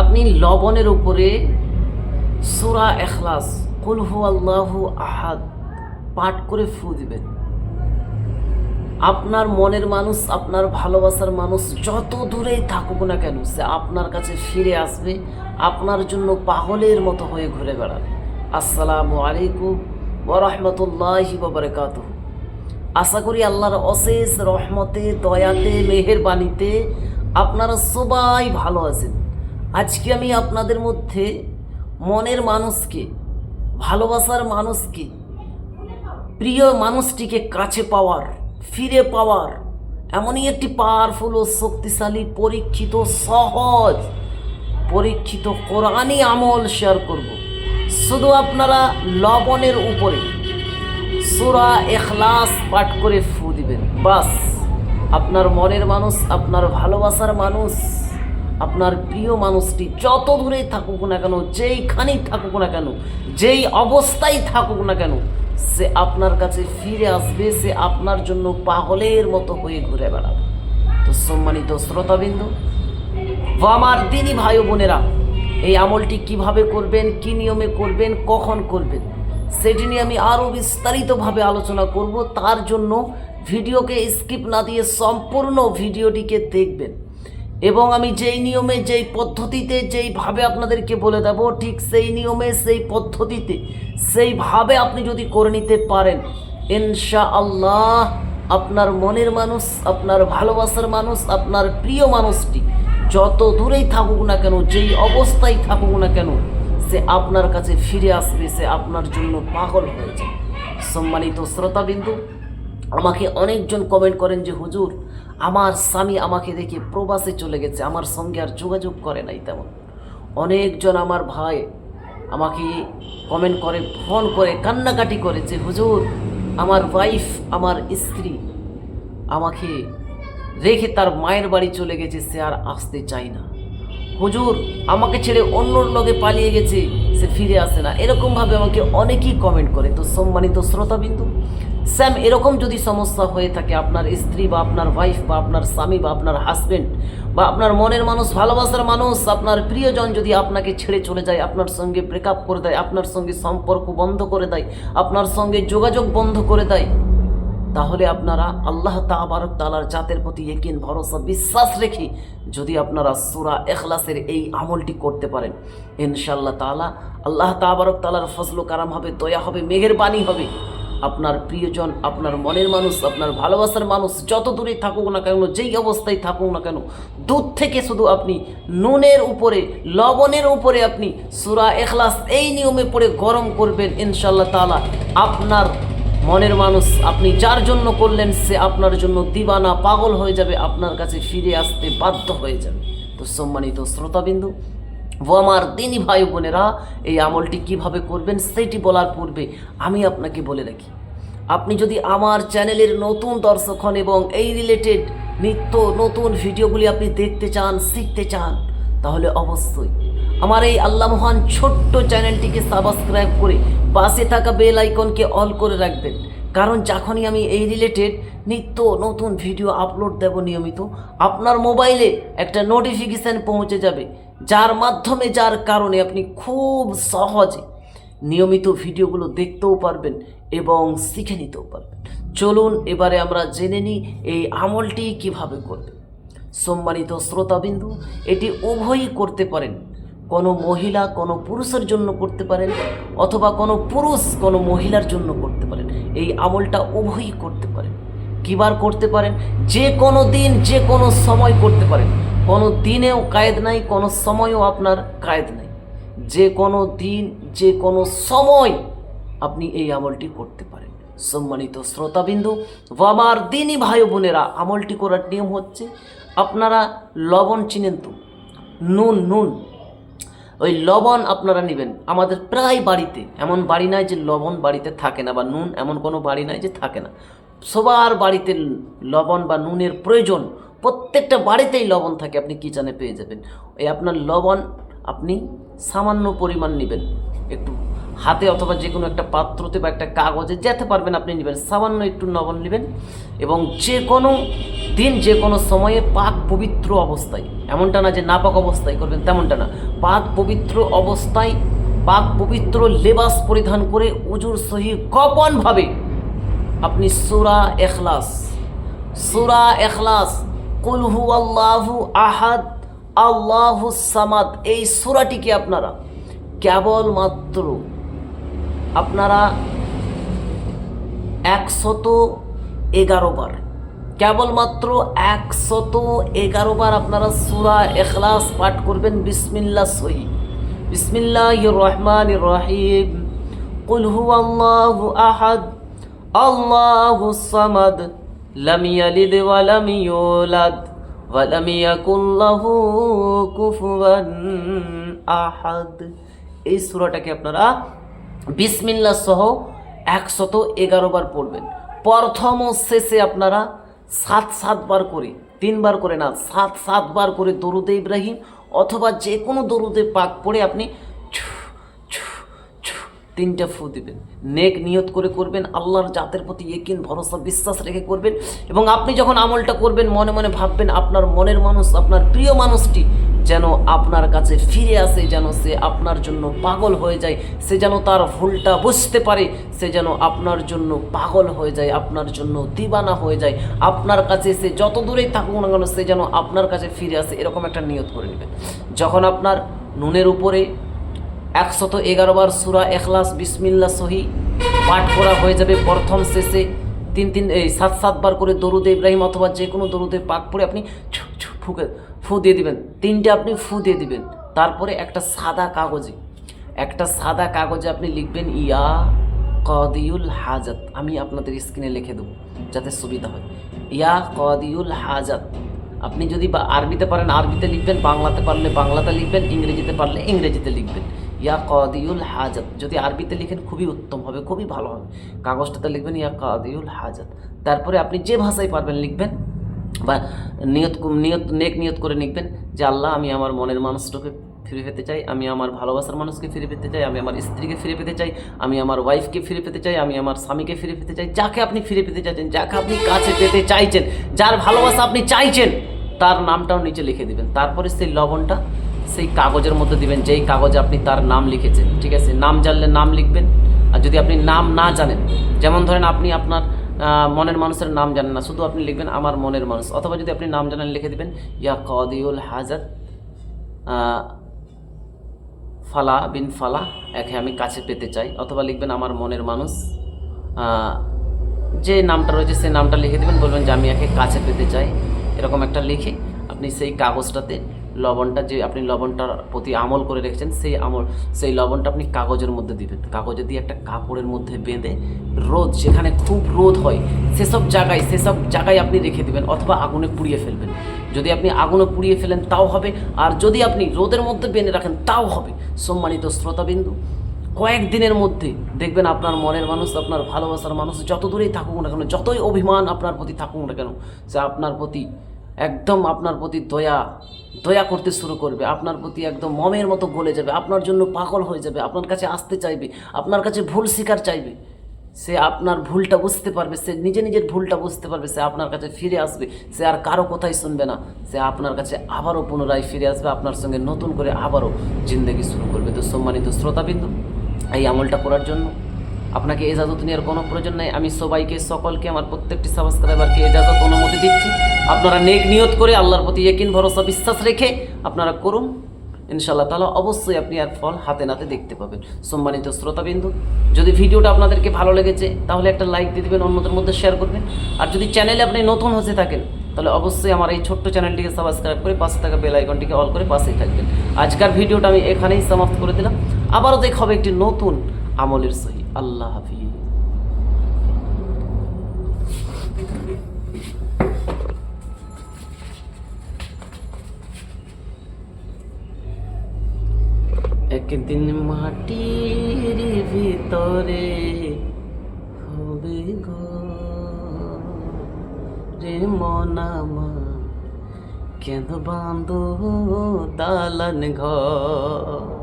আপনি লবণের উপরে সুরা এখলাস কুলহু আল্লাহু আহাদ পাঠ করে ফু দিবেন। আপনার মনের মানুষ, আপনার ভালোবাসার মানুষ যত দূরেই থাকুক না কেন, সে আপনার কাছে ফিরে আসবে, আপনার জন্য পাগলের মতো হয়ে ঘুরে বেড়াবে। আসসালামু আলাইকুম ওরহমতুল্লাহি বাবরকাত আশা করি আল্লাহর অশেষ রহমতে, দয়াতে, মেহেরবানিতে আপনারা সবাই ভালো আছেন। আজকে আমি আপনাদের মধ্যে মনের মানুষকে, ভালোবাসার মানুষকে, প্রিয় মানুষটিকে কাছে পাওয়ার, ফিরে পাওয়ার এমনই একটি পাওয়ারফুল ও শক্তিশালী, পরীক্ষিত, সহজ, পরীক্ষিত কোরআনই আমল শেয়ার করব। শুধু আপনারা লবণের উপরে সুরা এখলাস পাঠ করে ফু দিবেন। বাস, আপনার মনের মানুষ, আপনার ভালোবাসার মানুষ। আপনার প্রিয় মানুষটি যত দূরেই থাকুক না কেন, যেইখানেই থাকুক না কেন, যেই অবস্থায় থাকুক না কেন, সে আপনার কাছে ফিরে আসবে, সে আপনার জন্য পাগলের মতো হয়ে ঘুরে বেড়াবে। তো সম্মানিত শ্রোতাবিন্দু, ও আমার দিনী ভাই বোনেরা, এই আমলটি কীভাবে করবেন, কি নিয়মে করবেন, কখন করবেন, সেটি নিয়ে আমি আরও বিস্তারিতভাবে আলোচনা করব। তার জন্য ভিডিওকে স্কিপ না দিয়ে সম্পূর্ণ ভিডিওটিকে দেখবেন। এবং আমি যেই নিয়মে, যেই পদ্ধতিতে, যেইভাবে আপনাদেরকে বলে দেব, ঠিক সেই নিয়মে, সেই পদ্ধতিতে, সেইভাবে আপনি যদি করে নিতে পারেন ইনশা আল্লাহ আপনার মনের মানুষ, আপনার ভালোবাসার মানুষ, আপনার প্রিয় মানুষটি যত দূরেই থাকুক না কেন, যেই অবস্থায় থাকুক না কেন, সে আপনার কাছে ফিরে আসবে, সে আপনার জন্য পাগল হয়ে যাবে। সম্মানিত শ্রোতাবিন্দু, আমাকে অনেকজন কমেন্ট করেন যে, হুজুর আমার স্বামী আমাকে দেখে প্রবাসে চলে গেছে, আমার সঙ্গে আর যোগাযোগ করে নাই তেমন। অনেকজন আমার ভাই আমাকে কমেন্ট করে ফোন করে, কান্নাকাটি করে যে, হুজুর, আমার ওয়াইফ আমার স্ত্রী আমাকে রেখে তার মায়ের বাড়ি চলে গেছে, সে আর আসতে চায় না। হুজুর, আমাকে ছেড়ে অন্য লগে পালিয়ে গেছে, সে ফিরে আসে না। এরকমভাবে আমাকে অনেকেই কমেন্ট করে। তো সম্মানিত শ্রোতাবিন্দু স্যাম এরকম যদি সমস্যা হয়ে থাকে আপনার স্ত্রী বা আপনার ওয়াইফ বা আপনার স্বামী বা আপনার হাজবেন্ড বা আপনার মনের মানুষ, ভালোবাসার মানুষ, আপনার প্রিয়জন যদি আপনাকে ছেড়ে চলে যায়, আপনার সঙ্গে ব্রেকআপ করে দেয়, আপনার সঙ্গে সম্পর্ক বন্ধ করে দেয়, আপনার সঙ্গে যোগাযোগ বন্ধ করে দেয়, তাহলে আপনারা আল্লাহ তাবারক তালার জাতের প্রতি একিন ভরসা, বিশ্বাস রেখে যদি আপনারা সুরা এখলাসের এই আমলটি করতে পারেন ইনশাল্লাহ তালা আল্লাহ তাবারক তালার ফজল কারাম হবে, দয়া হবে মেঘের বাণী হবে। আপনার প্রিয়জন, আপনার মনের মানুষ, আপনার ভালোবাসার মানুষ যত দূরে থাকুক না কেন, যেই অবস্থায় থাকুক না কেন দুধ থেকে শুধু আপনি নুনের উপরে, লবণের উপরে আপনি সুরা এখলাস এই নিয়মে পড়ে গরম করবেন ইনশাল্লাহ তালা আপনার মনের মানুষ আপনি যার জন্য করলেন সে আপনার জন্য দিবানা পাগল হয়ে যাবে, আপনার কাছে ফিরে আসতে বাধ্য হয়ে যাবে। তো সম্মানিত শ্রোতাবিন্দু ও আমার দিনী ভাই বোনেরা, এই আমলটি কীভাবে করবেন সেটি বলার পূর্বে আমি আপনাকে বলে রাখি। আপনি যদি আমার চ্যানেলের নতুন দর্শক হন এবং এই রিলেটেড নিত্য নতুন ভিডিওগুলি আপনি দেখতে চান, শিখতে চান, তাহলে অবশ্যই আমার এই আল্লাহ মহান ছোট্ট চ্যানেলটিকে সাবস্ক্রাইব করে পাশে থাকা বেল আইকনকে অল করে রাখবেন। কারণ যখনই আমি এই রিলেটেড নিত্য নতুন ভিডিও আপলোড দেব নিয়মিত, আপনার মোবাইলে একটা নোটিফিকেশান পৌঁছে যাবে। যার মাধ্যমে, যার কারণে আপনি খুব সহজে নিয়মিত ভিডিওগুলো দেখতেও পারবেন এবং শিখে নিতেও পারবেন। চলুন এবারে আমরা জেনে নিই এই আমলটি কীভাবে করবেন। সম্মানিত শ্রোতাবিন্দু, এটি উভয়ই করতে পারেন। কোনো মহিলা কোনো পুরুষের জন্য করতে পারেন অথবা কোনো পুরুষ কোনো মহিলার জন্য করতে পারেন। এই আমলটা উভয়ই করতে পারেন। কিবার করতে পারেন? যে কোনো দিন, যে কোনো সময় করতে পারেন। কোনো দিনেও কায়েদ নাই, কোনো সময়ও আপনার কায়েদ নাই। যে কোনো দিন, যে কোনো সময় আপনি এই আমলটি করতে পারেন। সম্মানিত শ্রোতাবিন্দু আমার দিনই ভাই বোনেরা, আমলটি করার নিয়ম হচ্ছে, আপনারা লবণ চিনেন তো, নুন নুন, ওই লবণ আপনারা নেবেন। আমাদের প্রায় বাড়িতে, এমন বাড়ি নাই যে লবণ বাড়িতে থাকে না বা নুন, এমন কোনো বাড়ি নাই যে থাকে না। সবার বাড়িতে লবণ বা নুনের প্রয়োজন প্রত্যেকটা বাড়িতেই লবণ থাকে, আপনি কিচেনে পেয়ে যাবেন। ওই আপনার লবণ আপনি সামান্য পরিমাণ নেবেন। একটু হাতে অথবা যে কোনো একটা পাত্রতে বা একটা কাগজে যেতে পারবেন আপনি নেবেন, সামান্য একটু লবণ নেবেন এবং যে কোনো দিন যে কোনো সময়ে পাক পবিত্র অবস্থায়, এমনটা না যে নাপাক অবস্থায় করবেন, তেমনটা না। পাক পবিত্র অবস্থায়, পাক পবিত্র লেবাস পরিধান করে উজুর সহি গোপনভাবে আপনি সুরা এখলাস সুরা এখলাস কুলহু আল্লাহু আহাদ, আল্লাহু সামাদ। এই সুরাটিকে আপনারা? কেবলমাত্র আপনারা একশত এগারো বার, কেবলমাত্র একশত এগারো বার আপনারা সুরা এখলাস পাঠ করবেন। বিসমিল্লা সহি। বিসমিল্লাহ রহমান রহিম। কুল হু আল্লাহু আহাদ, আল্লাহু সামাদ। ওয়া লাম ইউলাদ ওয়া লাম ইয়াকুল লাহু কুফুয়ান আহাদ এই সূরাটাকে আপনারা বিসমিল্লাহ সহ একশত এগারো বার পড়বেন। প্রথম ও শেষে আপনারা সাত সাতবার করে তিনবার করে না, সাত সাতবার করে দরুদে ইব্রাহিম অথবা যে কোনো দরুদে পাক পড়ে আপনি তিনটা ফু দিবেন। নেক নিয়ত করে করবেন, আল্লাহর জাতের প্রতি একিন ভরসা, বিশ্বাস রেখে করবেন এবং আপনি যখন আমলটা করবেন, মনে মনে ভাববেন আপনার মনের মানুষ, আপনার প্রিয় মানুষটি যেন আপনার কাছে ফিরে আসে, যেন সে আপনার জন্য পাগল হয়ে যায়, সে যেন তার ভুলটা বুঝতে পারে, সে যেন আপনার জন্য পাগল হয়ে যায়, আপনার জন্য দিবানা হয়ে যায়, আপনার কাছে সে যত দূরেই থাকুক না কেন, সে যেন আপনার কাছে ফিরে আসে, এরকম একটা নিয়ত করে নেবেন। যখন আপনার নুনের উপরে একশত বার সুরা এখলাস বিসমিল্লা সহি পাঠ করা হয়ে যাবে। প্রথম শেষে তিন তিন, এই সাত সাতবার করে দরুদে ইব্রাহিম অথবা যে কোনো দরুদে পাক পড়ে আপনি ছু ছু, ফুকে, ফু দিয়ে দিবেন। তিনটে আপনি ফু দিয়ে দিবেন। তারপরে একটা সাদা কাগজে, একটা সাদা কাগজে আপনি লিখবেন, ইয়া কদিউল হাজাত। আমি আপনাদের স্ক্রিনে লিখে দেবো, যাতে সুবিধা হয়। ইয়া কদিউল হাজাত। আপনি যদি আরবিতে পারেন, আরবিতে লিখবেন, বাংলাতে পারলে বাংলাতে লিখবেন, ইংরেজিতে পারলে ইংরেজিতে লিখবেন। ইয়া কাদিউল হাজাত। যদি আরবিতে লিখেন, খুবই উত্তম হবে, খুবই ভালো হবে। কাগজটাতে লিখবেন, ইয়া কাদিউল হাজাত। তারপরে আপনি যে ভাষায় পারবেন লিখবেন, বা নিয়ত নিয়ত, নেক নিয়ত করে লিখবেন যে, আল্লাহ, আমি আমার মনের মানুষটাকে ফিরে পেতে চাই, আমি আমার ভালোবাসার মানুষকে ফিরে পেতে চাই, আমি আমার স্ত্রীকে ফিরে পেতে চাই, আমি আমার ওয়াইফকে ফিরে পেতে চাই, আমি আমার স্বামীকে ফিরে পেতে চাই, যাকে আপনি ফিরে পেতে চাইছেন, যাকে আপনি কাছে পেতে চাইছেন, যার ভালোবাসা আপনি চাইছেন, তার নামটাও নিচে লিখে দেবেন। তারপরে সেই লবণটা সেই কাগজের মধ্যে দিবেন, যেই কাগজে আপনি তার নাম লিখেছেন, ঠিক আছে? নাম জানলে নাম লিখবেন, আর যদি আপনি নাম না জানেন, যেমন ধরেন আপনি আপনার মনের মানুষের নাম জানেন না, শুধু আপনি লিখবেন, আমার মনের মানুষ অথবা যদি আপনি নাম জানেন, লিখে দেবেন, ইয়া কদিউল হাজাত ফালা বিন ফালা, একে আমি কাছে পেতে চাই অথবা লিখবেন, আমার মনের মানুষ যে নামটা রয়েছে সেই নামটা লিখে দেবেন, বলবেন যে, আমি একে কাছে পেতে চাই এরকম একটা লিখে আপনি সেই কাগজটাতে লবণটা যে আপনি লবণটার প্রতি আমল করে রেখেছেন, সেই আমল, সেই লবণটা আপনি কাগজের মধ্যে দিবেন। কাগজে দিয়ে একটা কাপড়ের মধ্যে বেঁধে রোদ, যেখানে খুব রোদ হয়, সেসব জায়গায় সেসব জায়গায় আপনি রেখে দিবেন অথবা আগুনে পুড়িয়ে ফেলবেন। যদি আপনি আগুনে পুড়িয়ে ফেলেন, তাও হবে। আর যদি আপনি রোদের মধ্যে বেঁধে রাখেন, তাও হবে। সম্মানিত শ্রোতাবিন্দু, কয়েকদিনের মধ্যে দেখবেন আপনার মনের মানুষ, আপনার ভালোবাসার মানুষ যত দূরেই থাকুক না কেন, যতই অভিমান আপনার প্রতি থাকুক না কেন, সে আপনার প্রতি একদম আপনার প্রতি দয়া দয়া করতে শুরু করবে। আপনার প্রতি একদম মমের মতো গলে যাবে। আপনার জন্য পাগল হয়ে যাবে। আপনার কাছে আসতে চাইবে। আপনার কাছে ভুল শিকার চাইবে। সে আপনার ভুলটা বুঝতে পারবে। সে নিজে নিজের ভুলটা বুঝতে পারবে। সে আপনার কাছে ফিরে আসবে। সে আর কারও কথাই শুনবে না। সে আপনার কাছে আবারও পুনরায় ফিরে আসবে। আপনার সঙ্গে নতুন করে আবারও জিন্দগি শুরু করবে। তো সম্মানিত শ্রোতাবিন্দু, এই আমলটা করার জন্য আপনাকে এজাজত নেওয়ার কোনো প্রয়োজন নেই। আমি সবাইকে, সকলকে, আমার প্রত্যেকটি সাবস্ক্রাইবারকে এজাজত অনুমতি দিচ্ছি। আপনারা নেক নিয়ত করে আল্লাহর প্রতি একিন ভরসা, বিশ্বাস রেখে আপনারা করুন। ইনশাআল্লাহ তাহলে অবশ্যই আপনি আর ফল হাতে নাতে দেখতে পাবেন। সম্মানিত শ্রোতাবিন্দু, যদি ভিডিওটা আপনাদেরকে ভালো লেগেছে, তাহলে একটা লাইক দিয়ে দেবেন, অন্যদের মধ্যে শেয়ার করবেন। আর যদি চ্যানেলে আপনি নতুন হতে থাকেন, তাহলে অবশ্যই আমার এই ছোট্ট চ্যানেলটিকে সাবস্ক্রাইব করে পাশে থাকা বেল আইকনটিকে অল করে পাশেই থাকবেন। আজকের ভিডিওটা আমি এখানেই সমাপ্ত করে দিলাম। আবারও দেখা হবে একটি নতুন আমলের সহি আল্লাহ হাফিজ। একদিন মাটির ভিতরে হবে ঘর রে মনামা কেন বাঁধো দালান ঘর?